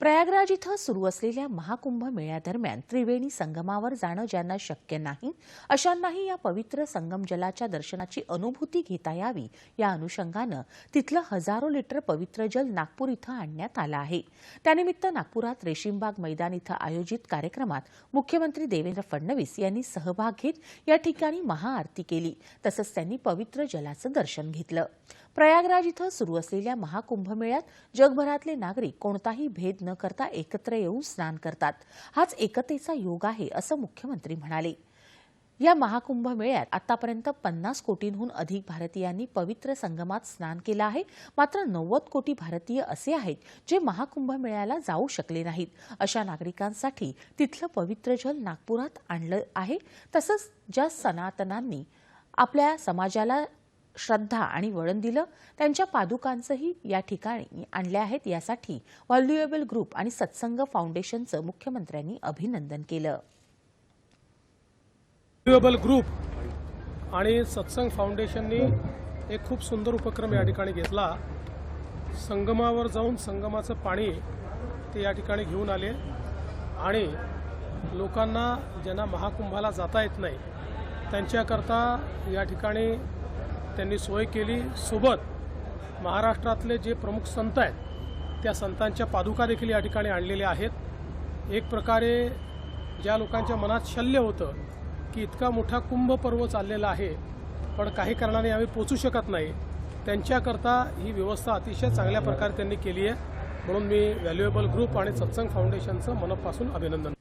प्रयागराज इथं सुरू असलेल्या महाकुंभ मेळ्यादरम्यान त्रिवेणी संगमावर जाणं ज्यांना शक्य नाही अशांनाही या पवित्र संगम जलाच्या दर्शनाची अनुभूती घेता यावी या अनुषंगानं तिथलं हजारो लिटर पवित्र जल नागपूर इथं आणण्यात आलं आहे. त्यानिमित्त नागपुरात रेशीमबाग मैदान इथं आयोजित कार्यक्रमात मुख्यमंत्री देवेंद्र फडणवीस यांनी सहभाग घेत या ठिकाणी महाआरती केली तसंच त्यांनी पवित्र जलाचं दर्शन घेतलं. प्रयागराज इथं सुरू असलेल्या महाकुंभमेळ्यात जगभरातले नागरिक कोणताही भेद न करता एकत्र येऊन स्नान करतात. हाच एकतेचा योग आहे असं मुख्यमंत्री म्हणाले. या महाकुंभ मेळ्यात आतापर्यंत पन्नास कोटींहून अधिक भारतीयांनी पवित्र संगमात स्नान केलं आहे. मात्र नव्वद कोटी भारतीय असे आहेत जे महाकुंभ मेळ्याला जाऊ शकले नाहीत. अशा नागरिकांसाठी तिथलं पवित्र जल नागपुरात आणलं आहे. तसंच ज्या सनातनांनी आपल्या समाजाला श्रद्धा आणि वळण दिलं त्यांच्या पादुकांचंही या ठिकाणी आणल्या आहेत. यासाठी व्हॅल्युएबल ग्रुप आणि सत्संग फाउंडेशनचं मुख्यमंत्र्यांनी अभिनंदन केलं. व्हॅल्युएबल ग्रुप आणि सत्संग फाउंडेशननी एक खूप सुंदर उपक्रम या ठिकाणी घेतला. संगमावर जाऊन संगमाचं पाणी ते या ठिकाणी घेऊन आले. आणि लोकांना ज्यांना महाकुंभाला जाता येत नाही त्यांच्याकरता या ठिकाणी त्यांनी सोय केली. सोबत महाराष्ट्रातले जे प्रमुख संत आहेत त्या संतांच्या पादुका देखील या ठिकाणी आणलेल्या आहेत. एक प्रकारे ज्या लोकांच्या मनात शल्य होतं की इतका मोठा कुंभ पर्व चाललेला आहे पण काही कारणाने आम्ही पोचू शकत नाही. त्यांच्याकरता ही व्यवस्था अतिशय चांगल्या प्रकारे त्यांनी केली आहे. म्हणून मी व्हॅल्युएबल ग्रुप आणि सत्संग फाउंडेशनचं मनापासून अभिनंदन